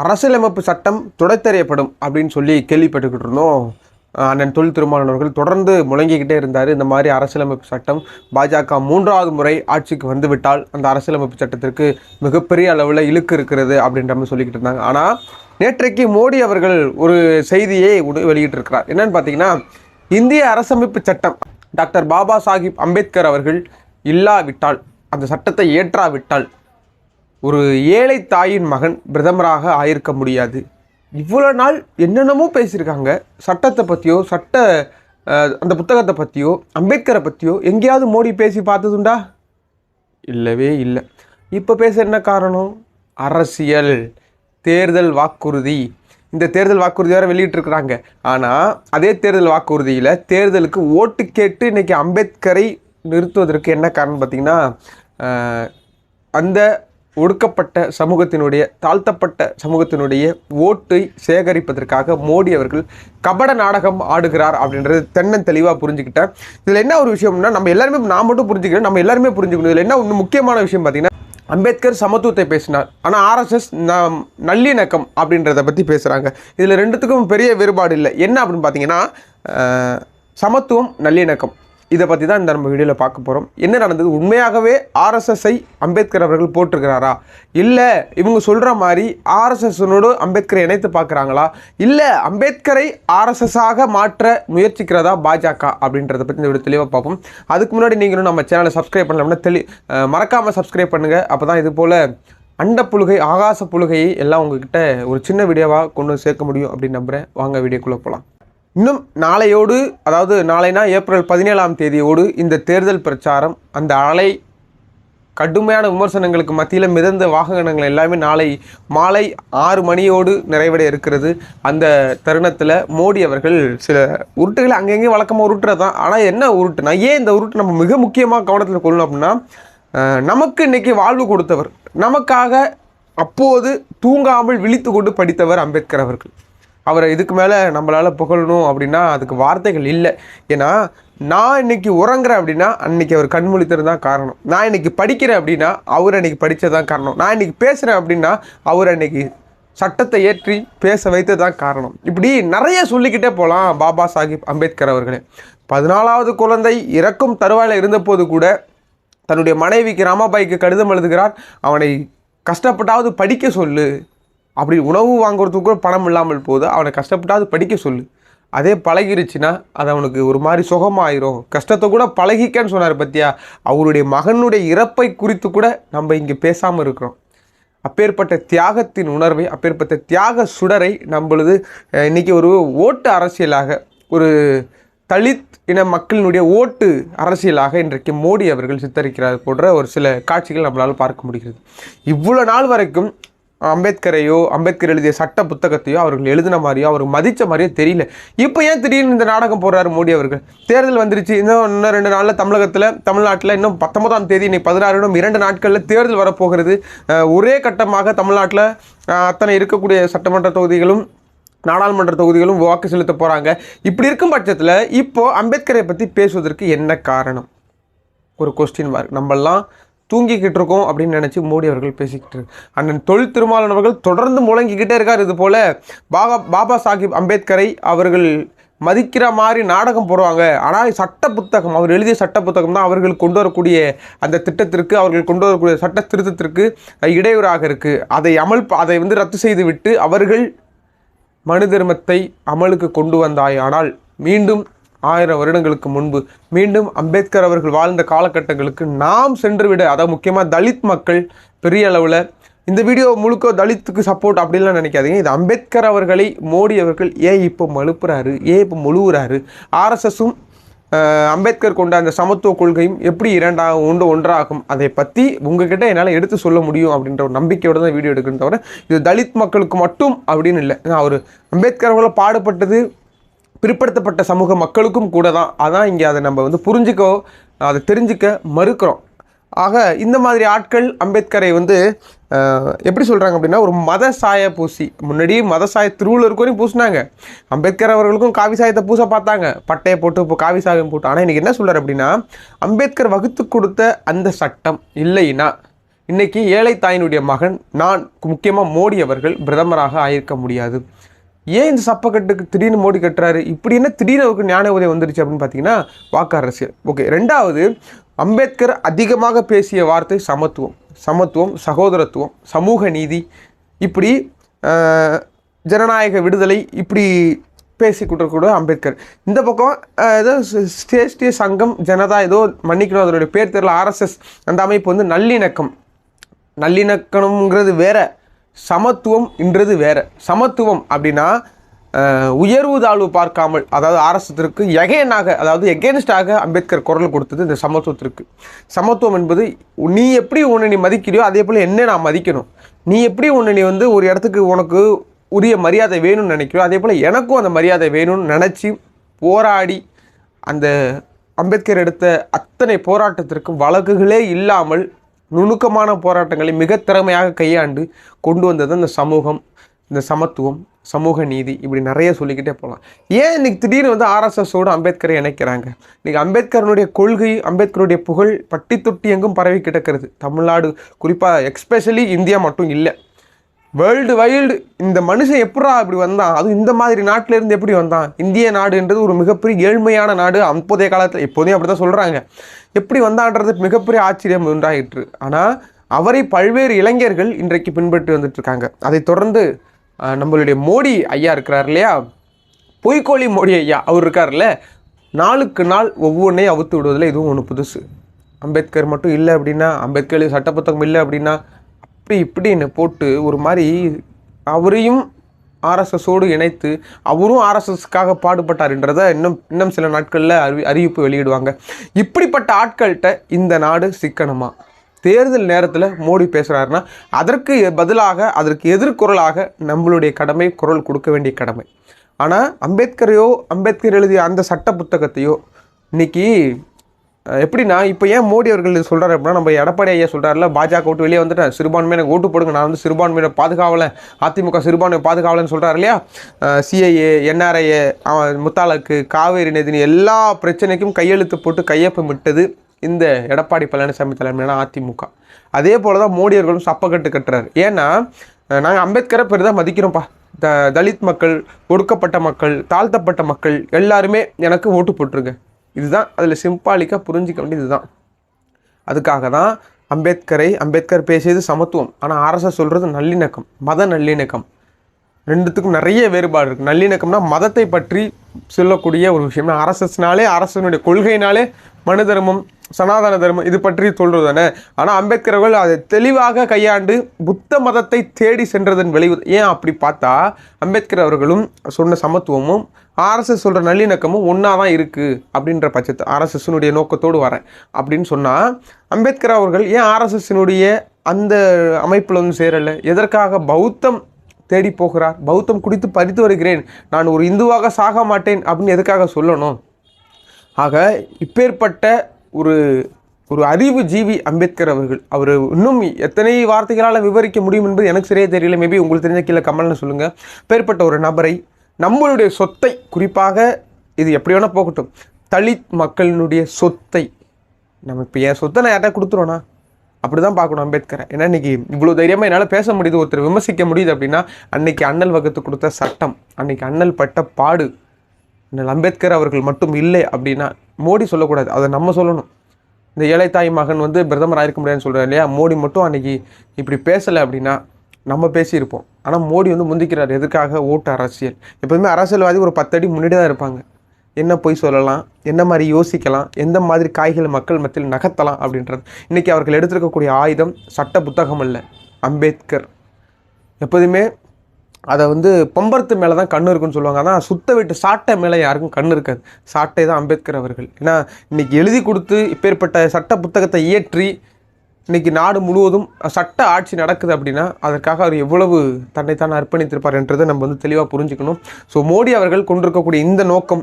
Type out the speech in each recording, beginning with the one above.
அரசியலமைப்பு சட்டம் துடைத்தறியப்படும் அப்படின்னு சொல்லி கேள்விப்பட்டுக்கிட்டு இருந்தோம். அண்ணன் தொல் திருமாவளவர்கள் அவர்கள் தொடர்ந்து முழங்கிக்கிட்டே இருந்தார். இந்த மாதிரி அரசியலமைப்பு சட்டம் பாஜக மூன்றாவது முறை ஆட்சிக்கு வந்துவிட்டால் அந்த அரசியலமைப்பு சட்டத்திற்கு மிகப்பெரிய அளவில் இழுக்கு இருக்கிறது அப்படின்ற மாதிரி சொல்லிக்கிட்டு இருந்தாங்க. ஆனால் நேற்றைக்கு மோடி அவர்கள் ஒரு செய்தியை வெளியிட்டிருக்கிறார். என்னன்னு பார்த்தீங்கன்னா இந்திய அரசமைப்பு சட்டம் டாக்டர் பாபா சாஹிப் அம்பேத்கர் அவர்கள் இல்லாவிட்டால் அந்த சட்டத்தை ஏற்றாவிட்டால் ஒரு ஏழை தாயின் மகன் பிரதமராக ஆயிருக்க முடியாது. இவ்வளோ நாள் என்னென்னமோ பேசியிருக்காங்க. சட்டத்தை பற்றியோ சட்ட அந்த புத்தகத்தை பற்றியோ அம்பேத்கரை பற்றியோ எங்கேயாவது மோடி பேசி பார்த்ததுண்டா? இல்லவே இல்லை. இப்போ பேச என்ன காரணம்? அரசியல். தேர்தல் வாக்குறுதி. இந்த தேர்தல் வாக்குறுதி வேறு வெளியிட்டிருக்கிறாங்க. ஆனால் அதே தேர்தல் வாக்குறுதியில் தேர்தலுக்கு ஓட்டு கேட்டு இன்றைக்கி அம்பேத்கரை நிறுத்துவதற்கு என்ன காரணம் பார்த்திங்கன்னா அந்த ஒடுக்கப்பட்ட சமூகத்தினுடைய தாழ்த்தப்பட்ட சமூகத்தினுடைய ஓட்டை சேகரிப்பதற்காக மோடி அவர்கள் கபட நாடகம் ஆடுகிறார் அப்படின்றது தென்னன் தெளிவாக புரிஞ்சுக்கிட்டேன். இதில் என்ன ஒரு விஷயம்னா நம்ம எல்லாருமே நான் மட்டும் புரிஞ்சுக்கிறேன் நம்ம எல்லாருமே புரிஞ்சுக்கணும். இதில் என்ன ஒன்று முக்கியமான விஷயம் பார்த்தீங்கன்னா அம்பேத்கர் சமத்துவத்தை பேசினார். ஆனால் ஆர்எஸ்எஸ் நம் நல்லிணக்கம் அப்படின்றத பற்றி பேசுகிறாங்க இதில் ரெண்டுத்துக்கும் பெரிய வேறுபாடு இல்லை. என்ன அப்படின்னு பார்த்தீங்கன்னா சமத்துவம் நல்லிணக்கம். இதை பற்றி தான் இந்த நம்ம வீடியோவில் பார்க்க போகிறோம் என்ன நடந்தது? உண்மையாகவே ஆர்எஸ்எஸ்ஐ அம்பேத்கர் அவர்கள் போட்டிருக்கிறாரா இல்லை இவங்க சொல்கிற மாதிரி ஆர்எஸ்எஸ்னோடு அம்பேத்கரை இணைத்து பார்க்குறாங்களா? இல்லை அம்பேத்கரை ஆர்எஸ்எஸ்ஸாக மாற்ற முயற்சிக்கிறதா பாஜக அப்படின்றத பற்றி இந்த வீடியோ தெளிவாக பார்ப்போம். அதுக்கு முன்னாடி நீங்களும் நம்ம சேனலை சப்ஸ்கிரைப் பண்ணலாம்னா தெளி மறக்காமல் சப்ஸ்கிரைப் பண்ணுங்கள் அப்போ தான் இது போல் அண்ட புழுகை ஆகாச புழுகையை எல்லாம் உங்ககிட்ட ஒரு சின்ன வீடியோவாக கொண்டு சேர்க்க முடியும் அப்படின்னு நம்புகிறேன் வாங்க வீடியோக்குள்ளே போகலாம் இன்னும் நாளையோடு அதாவது நாளைனா ஏப்ரல் பதினேழாம் தேதியோடு இந்த தேர்தல் பிரச்சாரம் அந்த அலை கடுமையான விமர்சனங்களுக்கு மத்தியில் மிதந்த வாகனங்கள் எல்லாமே நாளை மாலை ஆறு மணியோடு நிறைவடைய இருக்கிறது. அந்த தருணத்தில் மோடி அவர்கள் சில உருட்டுகளை அங்கங்கே வழக்கமாக உருட்டுறது? தான் ஆனால் என்ன உருட்டுனா ஏன் இந்த உருட்டு நம்ம மிக முக்கியமாக கவனத்தில் கொள்ளணும் அப்படின்னா நமக்கு இன்றைக்கி வாழ்வு கொடுத்தவர் நமக்காக அப்போது தூங்காமல் விழித்து கொண்டு படித்தவர் அம்பேத்கர் அவர்கள். அவரை இதுக்கு மேலே நம்மளால் புகழணும் அப்படின்னா அதுக்கு வார்த்தைகள் இல்லை. ஏன்னா நான் இன்னைக்கு உறங்குறேன் அப்படின்னா அன்னைக்கு அவர் கண்முழித்தது தான் காரணம். நான் இன்னைக்கு படிக்கிறேன் அப்படின்னா அவர் அன்னைக்கு படித்தது தான் காரணம். நான் இன்னைக்கு பேசுகிறேன் அப்படின்னா அவர் அன்னைக்கு சட்டத்தை ஏற்றி பேச வைத்தது தான் காரணம். இப்படி நிறைய சொல்லிக்கிட்டே போகலாம் பாபா சாஹிப் அம்பேத்கர் அவர்களே. பதினாலாவது குழந்தை இறக்கும் தருவாயில் இருந்தபோது கூட தன்னுடைய மனைவிக்கு ராமாபாய்க்கு கடிதம் எழுதுகிறார். அவனை கஷ்டப்பட்டாவது படிக்க சொல்லு. அப்படி உணவு வாங்குறதுக்கு கூட பணம் இல்லாமல் போகுது. அவனை கஷ்டப்பட்டாவது படிக்க சொல்லு. அதே பழகிருச்சுன்னா அது அவனுக்கு ஒரு மாதிரி சுகமாயிரும். கஷ்டத்தை கூட பழகிக்கன்னு சொன்னார் பத்தியா? அவருடைய மகனுடைய இறப்பை குறித்து கூட நம்ம இங்கே பேசாமல் இருக்கிறோம். அப்பேற்பட்ட தியாகத்தின் உணர்வை அப்பேற்பட்ட தியாக சுடரை நம்மளது இன்றைக்கி ஒரு ஓட்டு அரசியலாக ஒரு தலித் இன மக்களினுடைய ஓட்டு அரசியலாக இன்றைக்கு மோடி அவர்கள் சித்தரிக்கிறார் போன்ற ஒரு சில காட்சிகள் நம்மளால் பார்க்க முடிகிறது. இவ்வளோ நாள் வரைக்கும் அம்பேத்கரையோ அம்பேத்கர் எழுதிய சட்ட புத்தகத்தையோ அவர்கள் எழுதின மாதிரியோ அவர் மதித்த மாதிரியோ தெரியல. இப்போ ஏன் திடீர்னு இந்த நாடகம் போடுறாரு மோடி அவர்கள்? தேர்தல் வந்துருச்சு. இன்னும் இன்னும் ரெண்டு நாளில் தமிழகத்தில் தமிழ்நாட்டில் இன்னும் பத்தொன்பதாம் தேதி இன்னைக்கு பதினாறு இன்னும் இரண்டு நாட்களில் தேர்தல் வரப்போகிறது. ஒரே கட்டமாக தமிழ்நாட்டில் அத்தனை இருக்கக்கூடிய சட்டமன்ற தொகுதிகளும் நாடாளுமன்ற தொகுதிகளும் வாக்கு செலுத்த போகிறாங்க இப்படி இருக்கும் பட்சத்தில் இப்போது அம்பேத்கரை பற்றி பேசுவதற்கு என்ன காரணம்? ஒரு கொஸ்டின் மார்க் நம்மளாம் தூங்கிக்கிட்டு இருக்கோம் அப்படின்னு நினச்சி மோடி அவர்கள் பேசிக்கிட்டு இருக்கு. அண்ணன் தொழில் திருமாவளவன் அவர்கள் தொடர்ந்து முழங்கிக்கிட்டே இருக்கார் இது போல். பாபா பாபா சாஹிப் அம்பேத்கரை அவர்கள் மதிக்கிற மாதிரி நாடகம் போடுவாங்க. ஆனால் சட்ட புத்தகம். அவர் எழுதிய சட்ட புத்தகம் தான் அவர்கள் கொண்டு வரக்கூடிய அந்த திட்டத்திற்கு அவர்கள் கொண்டு வரக்கூடிய சட்ட திருத்தத்திற்கு இடையூறாக இருக்குது அதை அமல் அதை வந்து ரத்து செய்து விட்டு அவர்கள் மனு தர்மத்தை அமலுக்கு கொண்டு வந்தாயானால் மீண்டும் ஆயிரம் வருடங்களுக்கு முன்பு. மீண்டும் அம்பேத்கர் அவர்கள் வாழ்ந்த காலகட்டங்களுக்கு நாம் சென்றுவிட அதாவது முக்கியமாக தலித் மக்கள் பெரிய அளவில் இந்த வீடியோ முழுக்க தலித்துக்கு சப்போர்ட் அப்படிலாம் நினைக்காதீங்க. இது அம்பேத்கர் அவர்களை மோடி அவர்கள் ஏன் இப்போ மழுப்புறாரு ஏன் இப்போ முழுவுறாரு ஆர்எஸ்எஸும் அம்பேத்கர் கொண்ட அந்த சமத்துவ கொள்கையும் எப்படி இரண்டாக ஒன்று ஒன்றாகும் அதை பற்றி உங்ககிட்ட என்னால் எடுத்து சொல்ல முடியும் அப்படின்ற ஒரு நம்பிக்கையோடு தான் வீடியோ எடுக்கிறேன் தவிர இது தலித் மக்களுக்கு மட்டும் அப்படின்னு இல்லை. ஏன்னா அவர் அம்பேத்கர் அவர்கள பாடுபட்டது பிற்படுத்தப்பட்ட சமூக மக்களுக்கும் கூட தான் அதான் இங்கே அதை நம்ம வந்து புரிஞ்சுக்கோ அதை தெரிஞ்சுக்க மறுக்கிறோம். ஆக இந்த மாதிரி ஆட்கள் அம்பேத்கரை வந்து எப்படி சொல்கிறாங்க அப்படின்னா ஒரு மத சாய பூசி. முன்னாடி மத சாய திருவள்ளுவருக்கு வரையும் பூசினாங்க. அம்பேத்கர் அவர்களுக்கும் காவி சாயத்தை பூச பார்த்தாங்க. பட்டையை போட்டு இப்போ காவி சாயம் போட்டு. ஆனால் இன்றைக்கி என்ன சொல்கிறார் அப்படின்னா அம்பேத்கர் வகுத்து கொடுத்த அந்த சட்டம் இல்லைன்னா இன்றைக்கி ஏழை தாயினுடைய மகன் நான் முக்கியமாக மோடி அவர்கள் பிரதமராக ஆயிருக்க முடியாது. ஏன் இந்த சப்பக்கட்டுக்கு திடீர்னு மோடி கட்டுறாரு? இப்படி என்ன திடீர்னு அவருக்கு ஞான உதவி வந்துருச்சு அப்படின்னு பார்த்தீங்கன்னா வாக்கு அரசியல். ஓகே ரெண்டாவது அம்பேத்கர் அதிகமாக பேசிய வார்த்தை சமத்துவம். சமத்துவம் சகோதரத்துவம் சமூக நீதி. இப்படி ஜனநாயக விடுதலை இப்படி பேசி கூட அம்பேத்கர். இந்த பக்கம் ஏதோ சேஷ்டிய சங்கம் ஜனதா ஏதோ மன்னிக்கணும். அதனுடைய பேர் தெரியல. ஆர்எஸ்எஸ் அந்த அமைப்பு வந்து நல்லிணக்கம். நல்லிணக்கணுங்கிறது வேற. சமத்துவம் என்றது வேற. சமத்துவம் அப்படின்னா உயர்வு தாழ்வு பார்க்காமல் அதாவது அரசத்திற்கு எகைனாக அதாவது எகேன்ஸ்டாக அம்பேத்கர் குரல் கொடுத்தது இந்த சமத்துவத்திற்கு. சமத்துவம் என்பது நீ எப்படி உன்னை நீ மதிக்கிறியோ அதே போல் என்ன நான் மதிக்கணும். நீ எப்படி உன்னை நீ வந்து ஒரு இடத்துக்கு உனக்கு உரிய மரியாதை வேணும்னு நினைக்கிறோ அதே போல் எனக்கும் அந்த மரியாதை வேணும்னு நினச்சி போராடி அந்த அம்பேத்கர் எடுத்த அத்தனை போராட்டத்திற்கும் வழக்குகளே இல்லாமல் நுணுக்கமான போராட்டங்களை மிக திறமையாக கையாண்டு கொண்டு வந்தது இந்த சமூகம் இந்த சமத்துவம் சமூக நீதி இப்படி நிறைய சொல்லிக்கிட்டே போகலாம். ஏன் இன்னைக்கு திடீர்னு வந்து ஆர்எஸ்எஸோடு அம்பேத்கரை இணைக்கிறாங்க? இன்னைக்கு அம்பேத்கரனுடைய கொள்கை அம்பேத்கருடைய புகழ் பட்டி தொட்டி எங்கும் பரவி கிடக்கிறது. தமிழ்நாடு குறிப்பாக எக்ஸ்பெஷலி இந்தியா மட்டும் இல்லை. வேர்ல்டு வைல்டு இந்த மனுஷன் எப்படா இப்படி வந்தான்? அதுவும் இந்த மாதிரி நாட்டிலேருந்து எப்படி வந்தான்? இந்திய நாடுன்றது ஒரு மிகப்பெரிய ஏழ்மையான நாடு அப்போதைய காலத்தில் இப்போதையும் அப்படி தான் சொல்கிறாங்க எப்படி வந்தான்றது மிகப்பெரிய ஆச்சரியம் உண்டாயிற்று. ஆனால் அவரை பல்வேறு இளைஞர்கள் இன்றைக்கு பின்பற்றி வந்துட்டுருக்காங்க. அதை தொடர்ந்து நம்மளுடைய மோடி ஐயா இருக்கிறார் இல்லையா? பொய்க்கோழி மோடி ஐயா அவர் இருக்கார்ல? நாளுக்கு நாள் ஒவ்வொன்றையும் அவுத்து விடுவதில் இதுவும் ஒன்று புதுசு. அம்பேத்கர் மட்டும் இல்லை அப்படின்னா அம்பேத்கர் சட்ட புத்தகம் இல்லை அப்படின்னா அப்படி இப்படின்னு போட்டு ஒரு மாதிரி அவரையும் ஆர்எஸ்எஸோடு இணைத்து அவரும் ஆர்எஸ்எஸ்க்காக பாடுபட்டார்ன்றதை இன்னும் இன்னும் சில நாட்களில் அறிவி அறிவிப்பு வெளியிடுவாங்க. இப்படிப்பட்ட ஆட்கள்கிட்ட இந்த நாடு சிக்கனமா? தேர்தல் நேரத்தில் மோடி பேசுகிறாருன்னா அதற்கு பதிலாக அதற்கு எதிர்குரலாக நம்மளுடைய கடமை குரல் கொடுக்க வேண்டிய கடமை. ஆனால் அம்பேத்கரையோ அம்பேத்கர் எழுதிய அந்த சட்ட புத்தகத்தையோ இன்னைக்கு எப்படின்னா இப்போ ஏன் மோடி அவர்கள் சொல்கிறார் அப்படின்னா நம்ம எடப்பாடி ஐயா சொல்கிறாருல பாஜக விட்டு வெளியே வந்துட்டேன் சிறுபான்மையினர் ஓட்டு போடுங்க நான் வந்து சிறுபான்மையை பாதுகாவலை அதிமுக சிறுபான்மை பாதுகாவலன்னு சொல்கிறார் இல்லையா? சிஐஏ என்ஆர்ஐஏ முத்தாலக்கு காவேரி நதினி எல்லா பிரச்சனைக்கும் கையெழுத்து போட்டு கையொப்பமிட்டது இந்த எடப்பாடி பழனிசாமி தலைமையிலான அதிமுக. அதே போல தான் மோடி அவர்களும் சப்பக்கட்டு கட்டுறாரு. ஏன்னா நாங்கள் அம்பேத்கரை பெரிதாக மதிக்கிறோம்ப்பா. த தலித் மக்கள் ஒடுக்கப்பட்ட மக்கள் தாழ்த்தப்பட்ட மக்கள் எல்லாருமே எனக்கு ஓட்டு போட்டிருங்க. இதுதான் அதில் சிம்பாலிக்காக புரிஞ்சிக்க வேண்டியது இதுதான். அதுக்காக தான் அம்பேத்கரை அம்பேத்கர் பேசியது சமத்துவம். ஆனால் அரச சொல்கிறது நல்லிணக்கம் மத நல்லிணக்கம். ரெண்டுத்துக்கும் நிறைய வேறுபாடு இருக்குது நல்லிணக்கம்னா மதத்தை பற்றி சொல்லக்கூடிய ஒரு விஷயம். அரசஸ்னாலே அரசனுடைய கொள்கையினாலே மனு தர்மம் சனாதன தர்மம் இது பற்றி சொல்கிறது தானே. ஆனால் அம்பேத்கர் அவர்கள் அதை தெளிவாக கையாண்டு புத்த மதத்தை தேடி சென்றதன் விளைவு. ஏன் அப்படி பார்த்தா அம்பேத்கர் அவர்களும் சொன்ன சமத்துவமும் ஆர்எஸ்எஸ் சொல்கிற நல்லிணக்கமும் ஒன்றா தான் இருக்குது அப்படின்ற பட்சத்தை ஆர்எஸ்எஸ்னுடைய நோக்கத்தோடு வரேன் அப்படின்னு சொன்னால் அம்பேத்கர் அவர்கள் ஏன் ஆர்எஸ்எஸ்னுடைய அந்த அமைப்பில் வந்து சேரலை? எதற்காக பௌத்தம் தேடி போகிறார்? பௌத்தம் குடித்து பறித்து வருகிறேன். நான் ஒரு இந்துவாக சாக மாட்டேன் அப்படின்னு எதுக்காக சொல்லணும்? ஆக இப்பேற்பட்ட ஒரு ஒரு அறிவு ஜீவி அம்பேத்கர் அவர்கள் அவர் இன்னும் எத்தனை வார்த்தைகளால் விவரிக்க முடியும் என்பது எனக்கு சரியாக தெரியல. மேபி உங்களுக்கு தெரிஞ்ச கீழே கமல்னு சொல்லுங்கள் பேர்பட்ட ஒரு நபரை நம்மளுடைய சொத்தை குறிப்பாக இது எப்படி வேணால் போகட்டும் தலித் மக்களினுடைய சொத்தை நம்ம இப்போ என் சொத்தை நான் யார்ட்டா கொடுத்துருவோண்ணா அப்படி தான் பார்க்கணும் அம்பேத்கரை. ஏன்னா இன்றைக்கி இவ்வளோ தைரியமாக என்னால் பேச முடியுது ஒருத்தர் விமர்சிக்க முடியுது அப்படின்னா அன்னைக்கு அண்ணல் வகுத்து கொடுத்த சட்டம் அன்னைக்கு அண்ணல் பட்ட பாடு அண்ணல் அம்பேத்கர் அவர்கள் மட்டும் இல்லை அப்படின்னா மோடி சொல்லக்கூடாது. அதை நம்ம சொல்லணும். இந்த ஏழை தாய் மகன் வந்து பிரதமர் ஆயிருக்க முடியாதுன்னு சொல்கிறார் இல்லையா? மோடி மட்டும் அன்றைக்கி இப்படி பேசலை அப்படின்னா நம்ம பேசியிருப்போம். ஆனால் மோடி வந்து முந்திக்கிறார் எதுக்காக? ஓட்டு அரசியல். எப்போதுமே அரசியல்வாதி ஒரு பத்தடி முன்னாடி தான் இருப்பாங்க. என்ன பொய் சொல்லலாம்? என்ன மாதிரி யோசிக்கலாம்? எந்த மாதிரி காய்களை மக்கள் மத்தியில் நகர்த்தலாம் அப்படின்றது. இன்றைக்கி அவர்கள் எடுத்திருக்கக்கூடிய ஆயுதம் சட்ட புத்தகம் அல்ல அம்பேத்கர். எப்போதுமே அதை வந்து பம்பரத்து மேலே தான் கண்ணு இருக்குன்னு சொல்லுவாங்க. அதான் சுத்த விட்டு சாட்டை மேலே யாருக்கும் கண்ணு இருக்காது. சாட்டை தான் அம்பேத்கர் அவர்கள். ஏன்னா இன்றைக்கி எழுதி கொடுத்து இப்பேற்பட்ட சட்ட புத்தகத்தை இயற்றி இன்றைக்கி நாடு முழுவதும் சட்ட ஆட்சி நடக்குது அப்படின்னா அதற்காக அவர் எவ்வளவு தன்னைத்தான் அர்ப்பணித்திருப்பார் என்றதை நம்ம வந்து தெளிவாக புரிஞ்சுக்கணும். ஸோ மோடி அவர்கள் கொண்டிருக்கக்கூடிய இந்த நோக்கம்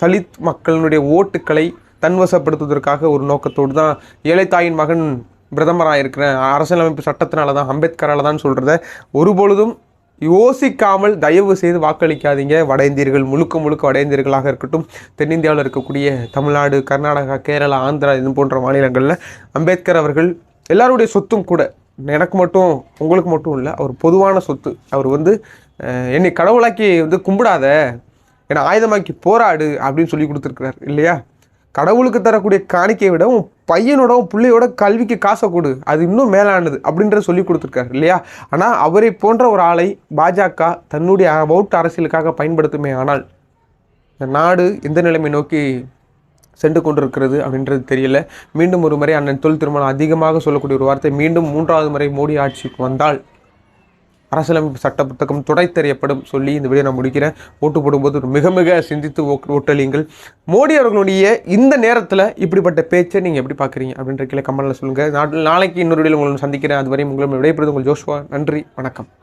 தலித் மக்களினுடைய ஓட்டுக்களை தன்வசப்படுத்துவதற்காக ஒரு நோக்கத்தோடு தான் ஏழை தாயின் மகன் பிரதமராக இருக்கிறேன் அரசியலமைப்பு சட்டத்தினால தான் அம்பேத்கரால தான் சொல்கிறத ஒருபொழுதும் யோசிக்காமல் தயவு செய்து வாக்களிக்காதீங்க. வட இந்தியர்கள் முழுக்க முழுக்க வட இந்தியர்களாக இருக்கட்டும் தென்னிந்தியாவில் இருக்கக்கூடிய தமிழ்நாடு கர்நாடகா கேரளா ஆந்திரா இது போன்ற மாநிலங்களில் அம்பேத்கர் அவர்கள் எல்லாருடைய சொத்தும் கூட எனக்கு மட்டும் உங்களுக்கு மட்டும் இல்லை அவர் பொதுவான சொத்து. அவர் வந்து என்னை கடவுளாக்கி வந்து கும்பிடாத என்னை ஆயுதமாக்கி போராடு அப்படின்னு சொல்லி கொடுத்துருக்கிறார் இல்லையா? கடவுளுக்கு தரக்கூடிய காணிக்கையை விட உன் பையனோட பிள்ளையோட கல்விக்கு காசை கொடு. அது இன்னும் மேலானது அப்படின்றத சொல்லி கொடுத்துருக்காரு இல்லையா? ஆனால் அவரை போன்ற ஒரு ஆளை பாஜக தன்னுடைய ஓட்டு அரசியலுக்காக பயன்படுத்துமே ஆனால் இந்த நாடு எந்த நிலைமை நோக்கி சென்று கொண்டிருக்கிறது அப்படின்றது தெரியல. மீண்டும் ஒரு முறை அண்ணன் தொல் திருமணம் அதிகமாக சொல்லக்கூடிய ஒரு வார்த்தை மீண்டும் மூன்றாவது முறை மோடி ஆட்சிக்கு வந்தால் அரசியலமைப்பு சட்ட புத்தகம் துடை தெரியப்படும் சொல்லி இந்த வீடியோ நான் முடிக்கிறேன். ஓட்டு போடும்போது மிக மிக சிந்தித்து ஓ- மோடி அவர்களுடைய இந்த நேரத்தில் இப்படிப்பட்ட பேச்சை நீங்கள் எப்படி பார்க்குறீங்க அப்படின்ற கீழே கமெண்ட்டில் சொல்லுங்கள் நாளைக்கு இன்னொரு வீடியோ உங்களை சந்திக்கிறேன். அதுவரை உங்களை விடைபெறுவது உங்கள் ஜோஷ்வா. நன்றி. வணக்கம்.